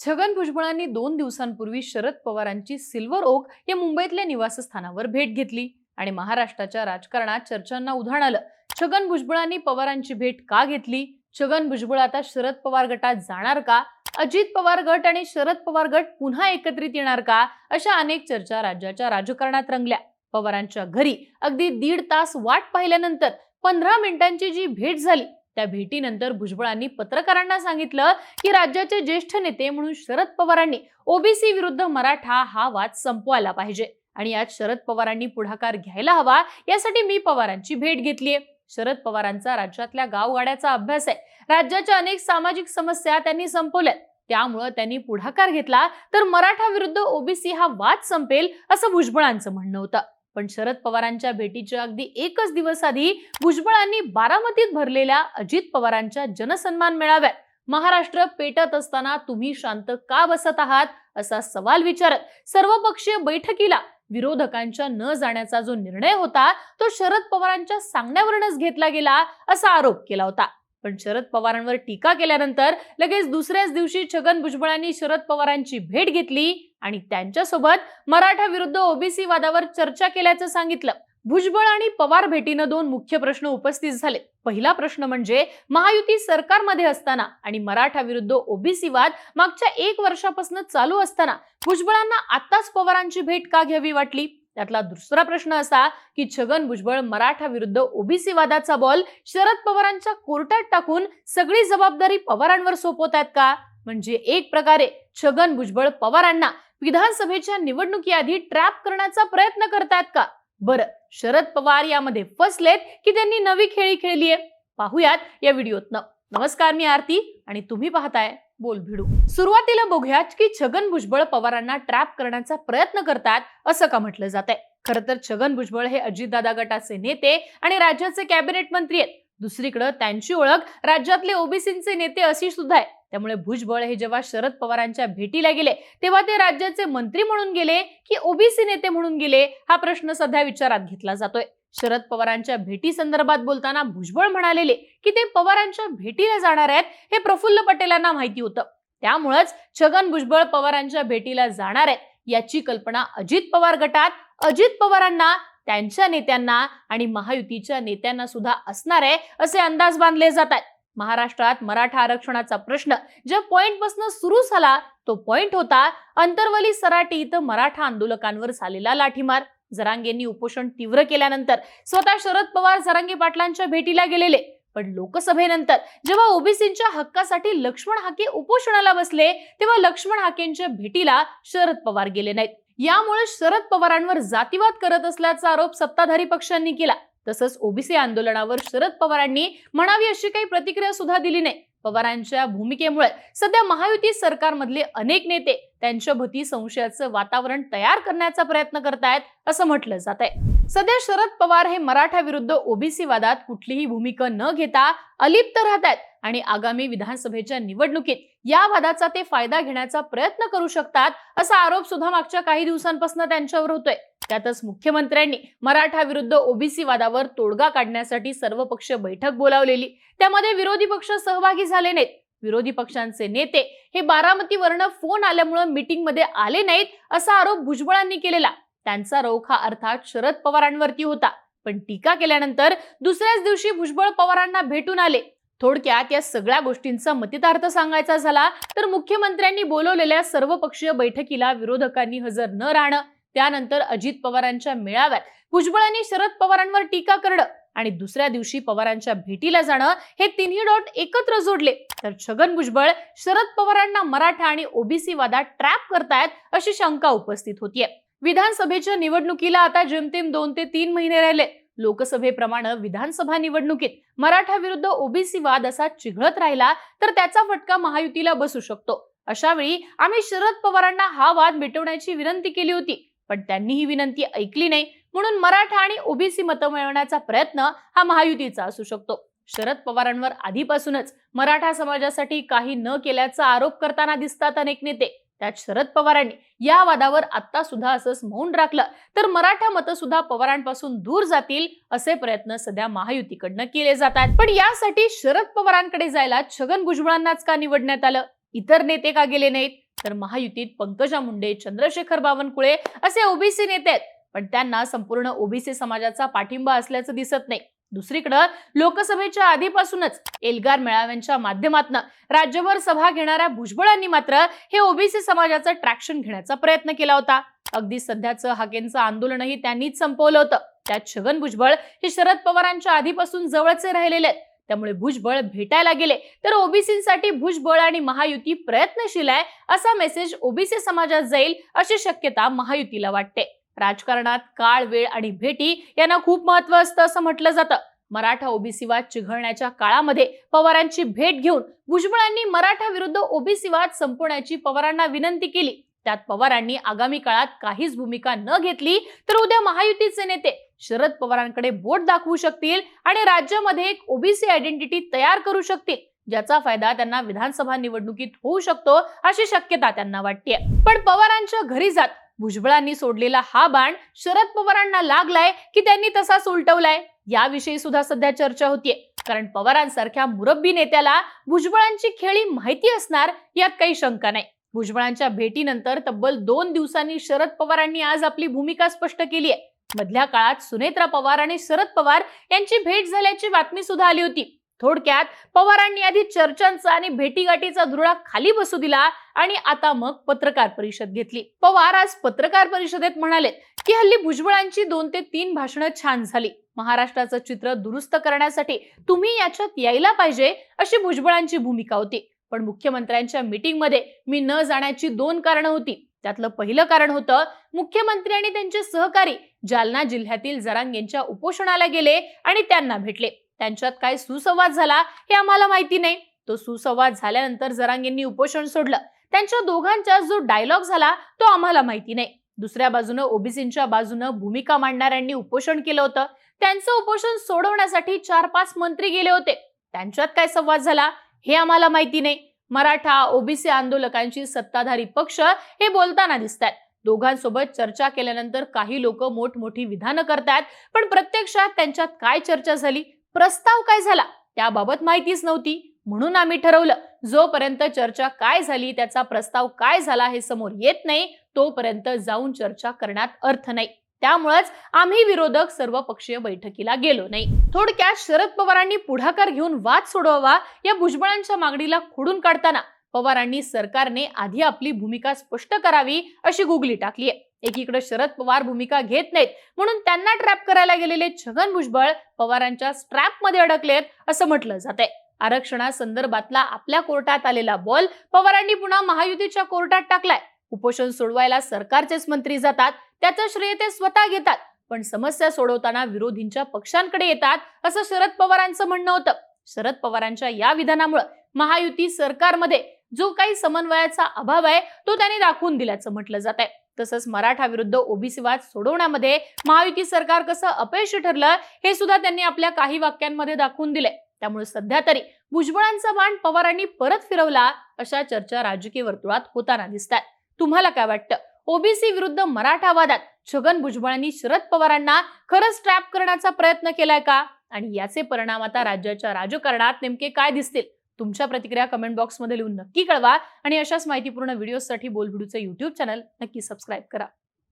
छगन भुजबळांनी दोन दिवसांपूर्वी शरद पवारांची सिल्वर ओक या मुंबईतल्या निवासस्थानावर भेट घेतली आणि महाराष्ट्राच्या राजकारणात चर्चांना उधाण आलं. छगन भुजबळांनी पवारांची भेट का घेतली? छगन भुजबळ आता शरद पवार गटात जाणार का? अजित पवार गट आणि शरद पवार गट पुन्हा एकत्रित येणार का? अशा अनेक चर्चा राज्याच्या राजकारणात रंगल्या. पवारांच्या घरी अगदी दीड तास वाट पाहिल्यानंतर पंधरा मिनिटांची जी भेट झाली त्या भेटीनंतर भुजबळांनी पत्रकारांना सांगितलं की राज्याचे ज्येष्ठ नेते म्हणून शरद पवारांनी ओबीसी विरुद्ध मराठा हा वाद संपवायला पाहिजे. आणि यात शरद पवारांनी पुढाकार घ्यायला हवा यासाठी मी पवारांची भेट घेतलीये. शरद पवारांचा राज्यातल्या गावगाड्याचा अभ्यास आहे. राज्याच्या अनेक सामाजिक समस्या त्यांनी संपवल्यात. त्यामुळं त्यांनी पुढाकार घेतला तर मराठा विरुद्ध ओबीसी हा वाद संपेल असं भुजबळांचं म्हणणं होतं. पण शरद पवारांच्या भेटीच्या अगदी एकच दिवस आधी भुजबळांनी बारामतीत भरलेल्या अजित पवारांच्या जनसन्मान मेळाव्यात महाराष्ट्र पेटत असताना तुम्ही शांत का बसत आहात? असा सवाल विचारत सर्वपक्षीय बैठकीला विरोधकांच्या न जाण्याचा जो निर्णय होता तो शरद पवारांच्या सांगण्यावरूनच घेतला गेला असा आरोप केला होता. पण शरद पवारांवर टीका केल्यानंतर लगेच दुसऱ्याच दिवशी छगन भुजबळांनी शरद पवारांची भेट घेतली आणि त्यांच्यासोबत मराठा विरुद्ध ओबीसी वादावर चर्चा केल्याचं सांगितलं. भुजबळ आणि पवार भेटीनं दोन मुख्य प्रश्न उपस्थित झाले. पहिला प्रश्न म्हणजे महायुती सरकारमध्ये असताना आणि मराठा विरुद्ध ओबीसी वाद मागच्या एक वर्षापासून चालू असताना भुजबळांना आताच पवारांची भेट का घ्यावी वाटली? त्यातला दुसरा प्रश्न असा की छगन भुजबळ मराठा विरुद्ध ओबीसी वादाचा बॉल शरद पवारांच्या कोर्टात टाकून सगळी जबाबदारी पवारांवर सोपवतात का? म्हणजे एक प्रकारे छगन भुजबळ पवारांना विधानसभेच्या निवडणुकीआधी ट्रॅप करण्याचा प्रयत्न करतायत का? बरं शरद पवार यामध्ये फसलेत की त्यांनी नवी खेळी खेळलीये? पाहुयात या व्हिडिओतनं. नमस्कार मी आरती आणि तुम्ही पाहताय. बोल भिडू सुरुवातीला बघूयात की छगन भुजबळ पवारांना ट्रॅप करण्याचा प्रयत्न करतात असं का म्हटलं जात आहे खरं तर छगन भुजबळ हे अजितदादा गटाचे नेते आणि राज्याचे कॅबिनेट मंत्री आहेत. दुसरीकडे त्यांची ओळख राज्यातले ओबीसीचे नेते अशी सुद्धा आहे. त्यामुळे भुजबळ हे जेव्हा शरद पवारांच्या भेटीला गेले तेव्हा ते राज्याचे मंत्री म्हणून गेले की ओबीसी नेते म्हणून गेले? हा प्रश्न सध्या विचारात घेतला जातोय. शरद पवारांच्या भेटी संदर्भात बोलताना भुजबळ म्हणालेले की ते पवारांच्या भेटीला जाणार आहेत हे प्रफुल्ल पटेलांना माहिती होतं. त्यामुळेच छगन भुजबळ पवारांच्या भेटीला जाणार आहेत याची कल्पना अजित पवार गटात. अजित पवारांना त्यांच्या नेत्यांना आणि महायुतीच्या नेत्यांना सुद्धा असणार आहे असे अंदाज बांधले जात महाराष्ट्रात मराठा आरक्षणाचा प्रश्न ज्या पॉइंटपासून सुरू झाला तो पॉइंट होता अंतरवली सराटी इथं मराठा आंदोलकांवर झालेला लाठीमार. जरांगेंनी उपोषण तीव्र केल्यानंतर स्वतः शरद पवार जरांगे पाटलांच्या भेटीला गेलेले. पण लोकसभेनंतर जेव्हा ओबीसींच्या हक्कासाठी लक्ष्मण हाके उपोषणाला बसले तेव्हा लक्ष्मण हाकेंच्या भेटीला शरद पवार गेले नाहीत. यामुळे शरद पवारांवर जातीवाद करत असल्याचा आरोप सत्ताधारी पक्षांनी केला. तसंच ओबीसी आंदोलनावर शरद पवारांनी म्हणावी अशी काही प्रतिक्रिया सुद्धा दिली नाही. पवारांच्या भूमिकेमुळे सध्या महायुती सरकारमधले अनेक नेते त्यांच्या भोवती संशयाचं वातावरण तयार करण्याचा प्रयत्न करतायत असं म्हटलं जात आहे सध्या शरद पवार हे मराठा विरुद्ध ओबीसी वादात कुठलीही भूमिका न घेता अलिप्त राहत आहेत आणि आगामी विधानसभेच्या निवडणुकीत या वादाचा ते फायदा घेण्याचा प्रयत्न करू शकतात असा आरोप सुद्धा मागच्या काही दिवसांपासून त्यांच्यावर होतोय. त्यातच मुख्यमंत्र्यांनी मराठा विरुद्ध ओबीसी वादावर तोडगा काढण्यासाठी सर्व पक्ष बैठक बोलावलेली. त्यामध्ये विरोधी पक्ष सहभागी झाले नाहीत. विरोधी पक्षांचे नेते हे बारामतीवरनं फोन आल्यामुळे मीटिंगमध्ये आले नाहीत असा आरोप भुजबळांनी केलेला. त्यांचा रोख हा अर्थात शरद पवारांवरती होता. पण टीका केल्यानंतर दुसऱ्याच दिवशी भुजबळ पवारांना भेटून आले. थोडक्यात या सगळ्या गोष्टींचा मतितार्थ सांगायचा झाला तर मुख्यमंत्र्यांनी बोलवलेल्या सर्वपक्षीय बैठकीला विरोधकांनी हजर न राहणं त्यानंतर अजित पवारांच्या मेळाव्यात भुजबळांनी शरद पवारांवर टीका करणं आणि दुसऱ्या दिवशी पवारांच्या भेटीला जाणं हे तिन्ही डॉट एकत्र जोडले. तर छगन भुजबळ शरद पवारांना मराठा आणि ओबीसी वादात ट्रॅप करतायत अशी शंका उपस्थित होतीये. विधानसभेच्या निवडणुकीला आता जेमतेम दोन ते तीन महिने राहिले. लोकसभेप्रमाणे विधानसभा निवडणुकीत मराठा विरुद्ध ओबीसी वाद असा चिघळत राहिला तर त्याचा फटका महायुतीला बसू शकतो. अशा वेळी आम्ही शरद पवारांना हा वाद मिटवण्याची विनंती केली होती पण त्यांनी ही विनंती ऐकली नाही म्हणून मराठा आणि ओबीसी मतं मिळवण्याचा प्रयत्न हा महायुतीचा असू शकतो. शरद पवारांवर आधीपासूनच मराठा समाजासाठी काही न केल्याचा आरोप करताना दिसतात अनेक नेते. त्यात शरद पवारांनी या वादावर आता सुद्धा असंच मौन राखलं. तर मराठा मतं सुद्धा पवारांपासून दूर जातील असे प्रयत्न सध्या महायुतीकडनं केले जात आहेत पण यासाठी शरद पवारांकडे जायला छगन भुजबळांनाच का निवडण्यात आलं? इतर नेते का गेले नाहीत? तर महायुतीत पंकजा मुंडे चंद्रशेखर बावनकुळे असे ओबीसी नेते आहेत. पण त्यांना संपूर्ण ओबीसी समाजाचा पाठिंबा असल्याचं दिसत नाही. दुसरीकडं लोकसभेच्या आधीपासूनच एल्गार मेळाव्यांच्या माध्यमातून राज्यभर सभा घेणाऱ्या भुजबळांनी मात्र हे ओबीसी समाजाचं ट्रॅक्शन घेण्याचा प्रयत्न केला होता. अगदी सध्याचं हाकेंचं आंदोलनही त्यांनीच संपवलं होतं. त्यात छगन भुजबळ हे शरद पवारांच्या आधीपासून जवळचे राहिलेले आहेत. त्यामुळे भुजबळ भेटायला गेले. तर ओबीसीसाठी भुजबळ आणि महायुती प्रयत्नशील आहे असा मेसेज ओबीसी समाजात जाईल अशी शक्यता महायुतीला वाटते. राजकारणात काळ वेळ आणि भेटी यांना खूप महत्त्व असतं असं म्हटलं जातं. मराठा ओबीसी वाद चिघळण्याच्या काळामध्ये पवारांची भेट घेऊन भुजबळांनी मराठा विरुद्ध ओबीसी वाद संपवण्याची पवारांना विनंती केली. त्यात पवारांनी आगामी काळात काहीच भूमिका न घेतली तर उद्या महायुतीचे नेते शरद पवारांकडे बोट दाखवू शकतील आणि राज्यामध्ये एक ओबीसी आयडेंटिटी तयार करू शकतील ज्याचा फायदा त्यांना विधानसभा निवडणुकीत होऊ शकतो अशी शक्यता त्यांना वाटते पण पवारांच्या घरी जात भुजबळांनी सोडलेला हा बाण शरद पवारांना लागलाय की त्यांनी तसाच उलटवलाय? याविषयी सुद्धा सध्या चर्चा होतीये. कारण पवारांसारख्या मुरब्बी नेत्याला भुजबळांची खेळी माहिती असणार यात काही शंका नाही. भुजबळांच्या भेटीनंतर तब्बल दोन दिवसांनी शरद पवारांनी आज आपली भूमिका स्पष्ट केली आहे मधल्या काळात सुनेत्रा पवार आणि शरद पवार यांची भेट झाल्याची बातमी सुद्धा आली होती. थोडक्यात पवारांनी आधी चर्चांचा आणि भेटीगाठीचा धुरळा खाली बसू दिला आणि आता मग पत्रकार परिषद घेतली. पवार आज पत्रकार परिषदेत म्हणाले की हल्ली भुजबळांची दोन ते तीन भाषणं छान झाली. महाराष्ट्राचं चित्र दुरुस्त करण्यासाठी तुम्ही याच्यात यायला पाहिजे अशी भुजबळांची भूमिका होती. पण मुख्यमंत्र्यांच्या मीटिंगमध्ये मी न जाण्याची दोन कारणं होती. त्यातलं पहिलं कारण होतं मुख्यमंत्री आणि त्यांचे सहकारी जालना जिल्ह्यातील जरांगेंच्या उपोषणाला गेले आणि त्यांना भेटले. त्यांच्यात काय सुसंवाद झाला हे आम्हाला माहिती नाही. तो सुसंवाद झाल्यानंतर जरांगेंनी उपोषण सोडलं. त्यांच्या दोघांचा जो डायलॉग झाला तो आम्हाला माहिती नाही. दुसऱ्या बाजूनं ओबीसींच्या बाजूनं भूमिका मांडणाऱ्यांनी उपोषण केलं होतं. त्यांचं उपोषण सोडवण्यासाठी चार पाच मंत्री गेले होते. त्यांच्यात काय संवाद झाला हे आम्हाला माहिती नाही. मराठा ओबीसी आंदोलकांची सत्ताधारी पक्ष हे बोलताना दिसतात दोघांसोबत चर्चा केल्यानंतर काही लोक मोठमोठी विधानं करतात पण प्रत्यक्षात त्यांच्यात काय चर्चा झाली? प्रस्ताव काय झाला? त्याबाबत माहितीच नव्हती. म्हणून आम्ही ठरवलं जोपर्यंत चर्चा काय झाली त्याचा प्रस्ताव काय झाला हे समोर येत नाही तोपर्यंत जाऊन चर्चा करण्यात अर्थ नाही. त्यामुळेच आम्ही विरोधक सर्व पक्षीय बैठकीला गेलो नाही. थोडक्यात शरद पवारांनी पुढाकार घेऊन वाद सोडवावा या भुजबळांच्या मागणीला खोडून काढताना पवारांनी सरकारने आधी आपली भूमिका स्पष्ट करावी अशी गुगली टाकली आहे एकीकडे शरद पवार भूमिका घेत नाहीत म्हणून त्यांना ट्रॅप करायला गेलेले छगन भुजबळ पवारांच्या स्ट्रॅपमध्ये अडकलेत असं म्हटलं जात आरक्षणासंदर्भातला आपल्या कोर्टात आलेला बॉल पवारांनी पुन्हा महायुतीच्या कोर्टात टाकलाय. उपोषण सोडवायला सरकारचेच मंत्री जातात त्याचं श्रेय ते स्वतः घेतात पण समस्या सोडवताना विरोधींच्या पक्षांकडे येतात असं शरद पवारांचं म्हणणं होतं. शरद पवारांच्या या विधानामुळे महायुती सरकारमध्ये जो काही समन्वयाचा अभाव आहे तो त्यांनी दाखवून दिल्याचं म्हटलं जात आहे तसंच मराठा विरुद्ध ओबीसी वाद सोडवण्यामध्ये महायुती सरकार कसं अपयशी ठरलं हे सुद्धा त्यांनी आपल्या काही वाक्यांमध्ये दाखवून दिले त्यामुळे सध्या तरी भुजबळांचा बाण पवारांनी परत फिरवला अशा चर्चा राजकीय वर्तुळात होताना दिसतात तुम्हाला काय वाटतं? ओबीसी विरुद्ध मराठा वादात छगन भुजबळांनी शरद पवारांना खरंच ट्रॅप करण्याचा प्रयत्न केलाय का? आणि याचे परिणाम आता राज्याच्या राजकारणात नेमके काय दिसतील? तुमच्या प्रतिक्रिया कमेंट बॉक्समध्ये लिहून नक्की कळवा आणि अशाच माहितीपूर्ण व्हिडिओसाठी बोलबिडूचं युट्यूब चॅनल नक्की सबस्क्राईब करा.